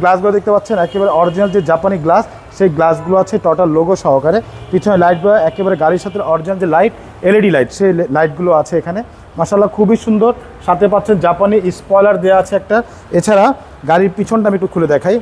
গ্লাসগুলো দেখতে পাচ্ছেন একেবারে অরিজিনাল যে জাপানি গ্লাস সেই গ্লাসগুলো আছে টোটাল লোগো সহকারে। পিছনে লাইটগুলো একেবারে গাড়ির সাথে অরিজিনাল যে লাইট এলইডি লাইট সেই লাইটগুলো আছে এখানে। মাসাল্লাহ খুবই সুন্দর। সাথে পাচ্ছেন জাপানি স্পয়লার দেওয়া আছে একটা। এছাড়া গাড়ির পিছনটা আমি একটু খুলে দেখাই।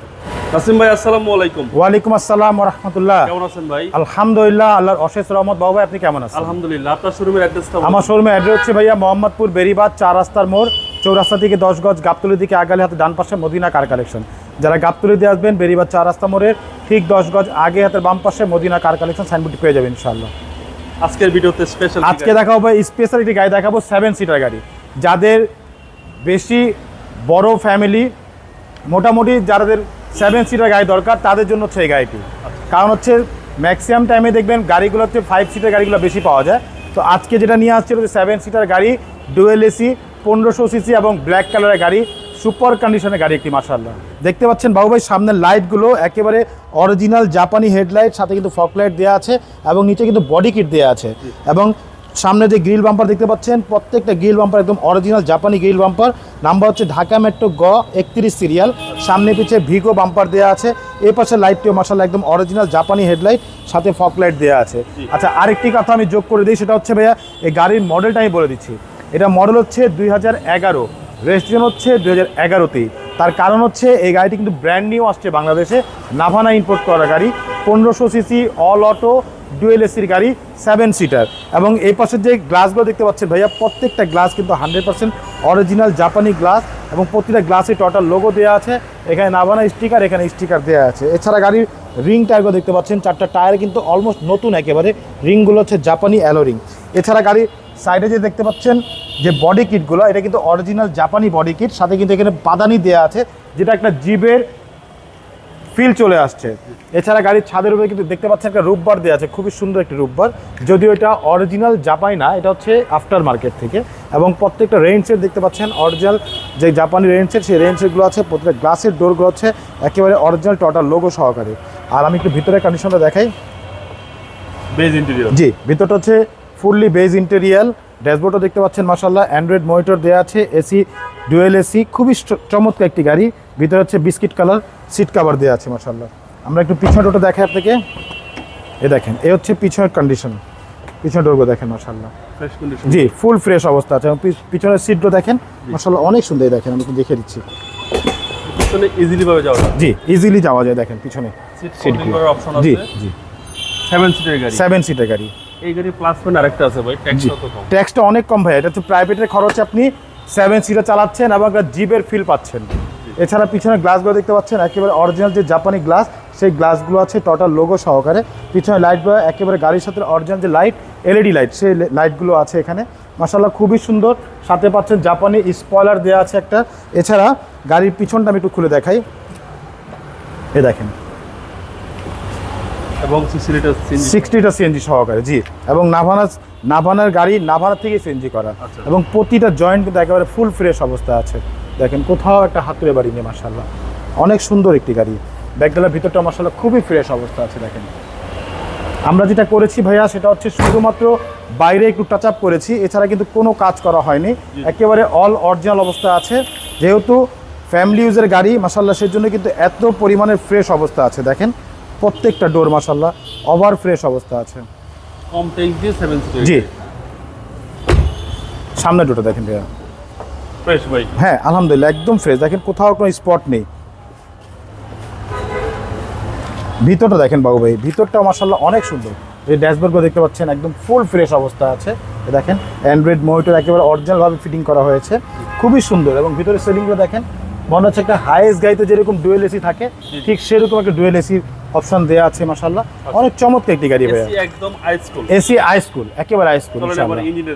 নাসিম ভাই আসসালামু আলাইকুম। ওয়ালাইকুম আসসালাম রহমতুল্লাহ। কেমন আছেন ভাই? আলহামদুলিল্লাহ আল্লাহর অশেষ রহমত। বাবু ভাই, আপনি কেমন আছেন? আলহামদুলিল্লাহ আপনার শোরুমের অ্যাড্রেসটা আমার শোরুমে অ্যাড্রেস হচ্ছে ভাইয়া মোহাম্মদপুর বেরিবাদ চার রাস্তার মোড় চৌরাস্তা থেকে দশ গজ গাবতলি দিকে আগালে হাতে ডান পাশে মদিনা কার কালেকশন যারা গাবতলি দিয়ে আসবেন বেরিবাদ চার রাস্তা মোড়ের ঠিক দশ গজ আগে হাতের বাম পাশে মদিনা কার কালেকশন সাইনবোর্ড পেয়ে যাবেন ইনশাল্লাহ আজকের ভিডিওতে স্পেশাল আজকে দেখাবো স্পেশালিটি গাড়ি দেখাবো সেভেন সিটার গাড়ি। যাদের বেশি বড় ফ্যামিলি মোটামুটি যাদের সেভেন সিটার গাড়ি দরকার তাদের জন্য হচ্ছে এই গাড়িটি। কারণ হচ্ছে ম্যাক্সিমাম টাইমে দেখবেন গাড়িগুলো হচ্ছে ফাইভ সিটার গাড়িগুলো বেশি পাওয়া যায়। তো আজকে যেটা নিয়ে আসছে হচ্ছে সেভেন সিটার গাড়ি ডুয়েল এসি পনেরোশো সিসি এবং ব্ল্যাক কালারের গাড়ি সুপার কন্ডিশনের গাড়ি একটি মার্শাল্লাহ দেখতে পাচ্ছেন বাবু ভাই সামনের লাইটগুলো একেবারে অরিজিনাল জাপানি হেডলাইট, সাথে কিন্তু ফক লাইট দেওয়া আছে এবং নিচে কিন্তু বডি কিট দেওয়া আছে। এবং সামনে যে গ্রিল বাম্পার দেখতে পাচ্ছেন, প্রত্যেকটা গ্রিল বাম্পার একদম অরিজিনাল জাপানি গ্রিল বাম্পার নাম্বার হচ্ছে ঢাকা মেট্রো গ একত্রিশ সিরিয়াল সামনে পিছে ভিগো বাম্পার দেওয়া আছে। এই পাশে লাইটটিও মাসাল্লাহ একদম অরিজিনাল জাপানি হেডলাইট, সাথে ফক লাইট দেওয়া আছে। আচ্ছা আরেকটি কথা আমি যোগ করে দিই, সেটা হচ্ছে ভাইয়া, এই গাড়ির মডেলটা আমি বলে দিচ্ছি। এটা মডেল হচ্ছে দুই হাজার এগারো। রেজিস্ট্রেশন হচ্ছে দু হাজার এগারোতেই তার কারণ হচ্ছে এই গাড়িটি কিন্তু ব্র্যান্ড নিউ আসছে বাংলাদেশে। নাভানা ইম্পোর্ট করা গাড়ি, পনেরোশো সিসি অল অটো ডুয়েল এসির গাড়ি সেভেন সিটার এবং এই পাশের যে গ্লাসগুলো দেখতে পাচ্ছেন ভাইয়া, প্রত্যেকটা গ্লাস কিন্তু হান্ড্রেড পার্সেন্ট অরিজিনাল জাপানি গ্লাস এবং প্রতিটা গ্লাসে টোটাল লোগো দেওয়া আছে। এখানে নাভানা স্টিকার এখানে স্টিকার দেওয়া আছে। এছাড়া গাড়ির রিং টায়ারগুলো দেখতে পাচ্ছেন, চারটা টায়ার কিন্তু অলমোস্ট নতুন একেবারে। রিংগুলো হচ্ছে জাপানি অ্যালো রিং এছাড়া গাড়ির সাইডে যে দেখতে পাচ্ছেন যে বডি কিটগুলো এটা কিন্তু অরিজিনাল জাপানি বডি কিট সাথে কিন্তু এখানে পাদানি দেওয়া আছে যেটা একটা জিবের ফিল চলে আসছে। এছাড়া গাড়ির ছাদের উপরে কিন্তু দেখতে পাচ্ছেন একটা রূপবার দেওয়া আছে খুবই সুন্দর একটি রূপবার। যদিও এটা অরিজিনাল জাপানি না এটা হচ্ছে আফটার মার্কেট থেকে। এবং প্রত্যেকটা রেঞ্জের দেখতে পাচ্ছেন অরিজিনাল যে জাপানি রেঞ্জের সেই রেঞ্জেরগুলো আছে প্রত্যেকটা গ্লাসের ডোরগুলো হচ্ছে একেবারে অরিজিনাল টোটাল লোগো সহকারে। আর আমি একটু ভিতরে কন্ডিশনটা দেখাই। বেজ ইন্টেরিয়র জি ভিতরটা হচ্ছে ফুললি বেজ ইন্টেরিয়াল ড্যাশবোর্ডও দেখতে পাচ্ছেন মাসাল্লাহ অ্যান্ড্রয়েড মনিটর দেওয়া আছে এসি ডুয়েল এসি খুবই চমৎকার একটি গাড়ি ভিতরে হচ্ছে বিস্কিট কালার সিট কাভার দেওয়া আছে মাসাল্লাহ আমরা একটু পিছনে ডোরটা দেখাই আপনাকে। এ দেখেন এ হচ্ছে পিছনের কন্ডিশন পিছনের ডোরগুলো দেখেন মাসাল্লাহ জি ফুল ফ্রেশ অবস্থা আছে পিছনের সিটগুলো দেখেন মাসাল্লাহ অনেক সুন্দর দেখেন আমি দেখে দিচ্ছি। পিছনে ইজিলি ভাবে যাওয়া যায়। জি ইজিলি যাওয়া যায় দেখেন পিছনে। সিট করার অপশন জি আছে। জি। সেভেন সিটের গাড়ি। সেভেন সিটের গাড়ি। এই গাড়ি প্লাস পয়েন্ট আরেকটা আছে ভাই ট্যাক্স কত কম। ট্যাক্সটা অনেক কম ভাই এটা হচ্ছে প্রাইভেটের খরচ আপনি সেভেন সিটার চালাচ্ছেন এবং জিপের ফিল পাচ্ছেন। এছাড়া পিছনে গ্লাসগুলো দেখতে পাচ্ছেন একেবারে অরিজিনাল যে জাপানি গ্লাস সেই গ্লাসগুলো আছে টোটাল লোগো সহকারে। পিছনে লাইটগুলো একেবারে গাড়ির সাথে অরিজিনাল যে লাইট এলইডি লাইট সেই লাইটগুলো আছে এখানে। মাসাল্লাহ খুবই সুন্দর। সাথে পাচ্ছেন জাপানি স্পয়লার দেওয়া আছে একটা। এছাড়া গাড়ির পিছনটা আমি একটু খুলে দেখাই। এ দেখেন। এবং সিক্সটিটা সিএনজি সহকারে জি। এবং নাভানা নাভানার গাড়ি নাভানা থেকে সিএনজি করা। আচ্ছা। এবং প্রতিটা জয়েন্ট কিন্তু একেবারে ফুল ফ্রেশ অবস্থা আছে। দেখেন কোথাও একটা হাতুড়ে বাড়ি নেই মার্শাল্লাহ অনেক সুন্দর একটি গাড়ি। ব্যাগডালার ভিতরটা মার্শাল্লাহ খুবই ফ্রেশ অবস্থা আছে দেখেন। আমরা যেটা করেছি ভাইয়া সেটা হচ্ছে শুধুমাত্র বাইরে একটু টাচ আপ করেছি। এছাড়া কিন্তু কোনো কাজ করা হয়নি। একেবারে অল অরিজিনাল অবস্থা আছে। যেহেতু ফ্যামিলি ইউজের গাড়ি মাসাল্লাহ সেজন্য কিন্তু এত পরিমাণের ফ্রেশ অবস্থা আছে দেখেন। প্রত্যেকটা ডোর মাসাল্লাহ ওভার ফ্রেশ অবস্থা আছে। কম ট্যাক্স দিয়ে সেভেন জি। সামনে ডোরটা দেখেন ভাইয়া। ফ্রেশ ভাই হ্যাঁ আলহামদুলিল্লাহ একদম ফ্রেশ দেখেন কোথাও কোনো স্পট নেই। ভিতরটা দেখেন বাবু ভাই ভিতরটা মাসাল্লাহ অনেক সুন্দর। এই ড্যাশবোর্ডগুলো দেখতে পাচ্ছেন একদম ফুল ফ্রেশ অবস্থা আছে। এ দেখেন অ্যান্ড্রয়েড মনিটর একেবারে অরিজিনালভাবে ফিটিং করা হয়েছে। খুবই সুন্দর এবং ভিতরে সেলিংগুলো দেখেন মনে হচ্ছে একটা হাইয়েস্ট গাড়িতে যেরকম ডুয়েল এসি থাকে ঠিক সেরকম একটা ডুয়েল এসির অপশন দেওয়া আছে মাসাল্লাহ অনেক চমৎকার একটি গাড়ি ভাইয়া। এসি একদম হাই স্কুল এসি একেবারে আই স্কুল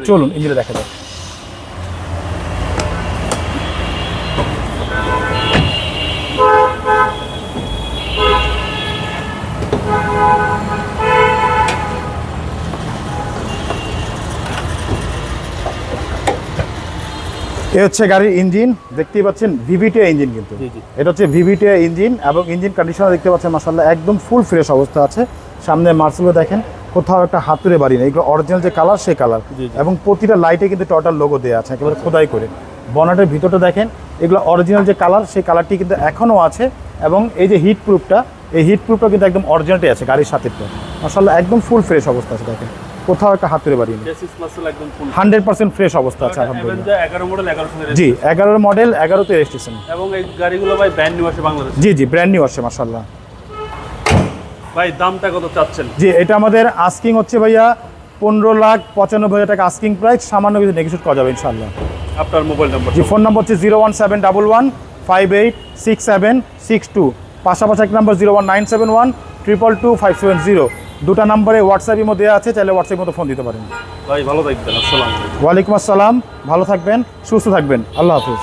চলুন ইঞ্জিনে দেখা চলুন এ হচ্ছে গাড়ির ইঞ্জিন দেখতেই পাচ্ছেন ভিভিটিয়া ইঞ্জিন কিন্তু। এটা হচ্ছে ভিভিটিয়া ইঞ্জিন এবং ইঞ্জিন কন্ডিশনার দেখতে পাচ্ছেন মাসাল্লাহ একদম ফুল ফ্রেশ অবস্থা আছে। সামনে মার্সেলও দেখেন কোথাও একটা হাতুড়ে বাড়ি নেই। এগুলো অরিজিনাল যে কালার সেই কালার। এবং প্রতিটা লাইটে কিন্তু টোটাল লোগো দেওয়া আছে একেবারে খোদাই করে। বনাটের ভিতরটা দেখেন এগুলো অরিজিনাল যে কালার সেই কালারটি কিন্তু এখনও আছে। এবং এই যে হিট প্রুফটা এই হিট প্রুফটা কিন্তু একদম অরিজিনালটাই আছে গাড়ির সাথে। তো মাসাল্লাহ একদম ফুল ফ্রেশ অবস্থা আছে দেখেন। কোথাও একটা হাত একদম ফুল হান্ড্রেড পার্সেন্ট ফ্রেশ অবস্থা আছে আলহামদুলিল্লাহ। জি এগারোর মডেল এগারোতে রেজিস্ট্রেশন এবং এই গাড়িগুলো ভাই ব্র্যান্ড নিউ আসে বাংলাদেশ। জি জি ব্র্যান্ড নিউ আসছে মাসাল্লাহ ভাই দামটা কত চাচ্ছেন? জি এটা আমাদের আস্কিং হচ্ছে ভাইয়া পনেরো লাখ পঁচানব্বই হাজার টাকা আস্কিং প্রাইস সামান্য কিছু নেগোসিয়েট করা যাবে ইনশাল্লাহ আপনার মোবাইল নাম্বার জি ফোন নম্বর হচ্ছে zero one seven double one five eight six seven six two পাশাপাশি এক নম্বর zero one nine seven one triple two five seven zero দুটা নম্বরে হোয়াটসঅ্যাপের দেওয়া আছে চাইলে হোয়াটসঅ্যাপ মতো ফোন দিতে পারেন। ভাই ভালো থাকবেন আসসালামু আলাইকুম। ওয়ালাইকুম আসসালাম ভালো থাকবেন সুস্থ থাকবেন আল্লাহ হাফিজ।